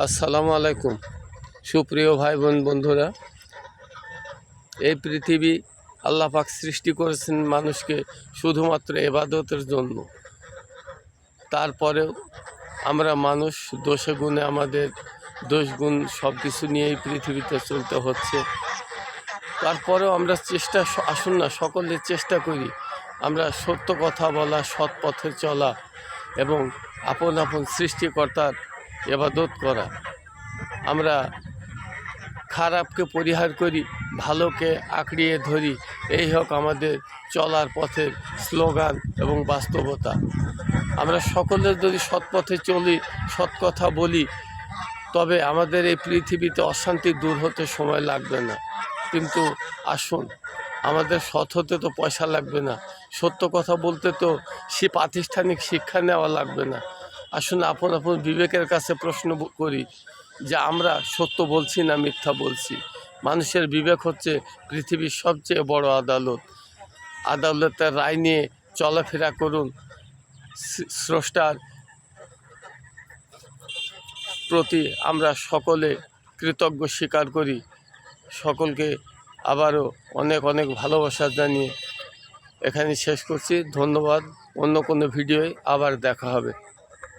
আসসালামু আলাইকুম। সুপ্রিয় ভাই বোন বন্ধুরা, এই পৃথিবী আল্লাহ পাক সৃষ্টি করেছেন মানুষকে শুধুমাত্র এবাদতের জন্য। তারপরেও আমরা মানুষ, দোষে গুণে আমাদের দোষ গুণ সব কিছু নিয়েই পৃথিবীতে চলতে হচ্ছে। তারপরেও আমরা চেষ্টা, আসুন না, সকলে চেষ্টা করি আমরা সত্য কথা বলা, সৎ পথে চলা এবং আপন আপন সৃষ্টিকর্তার এবাদত করা। আমরা খারাপকে পরিহার করি, ভালোকে আঁকড়িয়ে ধরি, এই হোক আমাদের চলার পথের স্লোগান এবং বাস্তবতা। আমরা সকলের যদি সৎ পথে চলি, সৎ কথা বলি, তবে আমাদের এই পৃথিবীতে অশান্তি দূর হতে সময় লাগবে না। কিন্তু আসুন, আমাদের সৎ হতে তো পয়সা লাগবে না। সত্য কথা বলতে তো সে প্রাতিষ্ঠানিক শিক্ষা নেওয়া লাগবে না। আসুন, আপন আপন বিবেকের কাছে প্রশ্ন করি যে আমরা সত্য বলছি না মিথ্যা বলছি? মানুষের বিবেক হচ্ছে পৃথিবীর সবচেয়ে বড় আদালত। আদালতের রায় নিয়ে চলাফেরা করুন। স্রষ্টার প্রতি আমরা সকলে কৃতজ্ঞ স্বীকার করি। সকলকে আবারও অনেক অনেক ভালোবাসা জানিয়ে এখানে শেষ করছি। ধন্যবাদ। অন্য কোনো ভিডিওয় আবার দেখা হবে।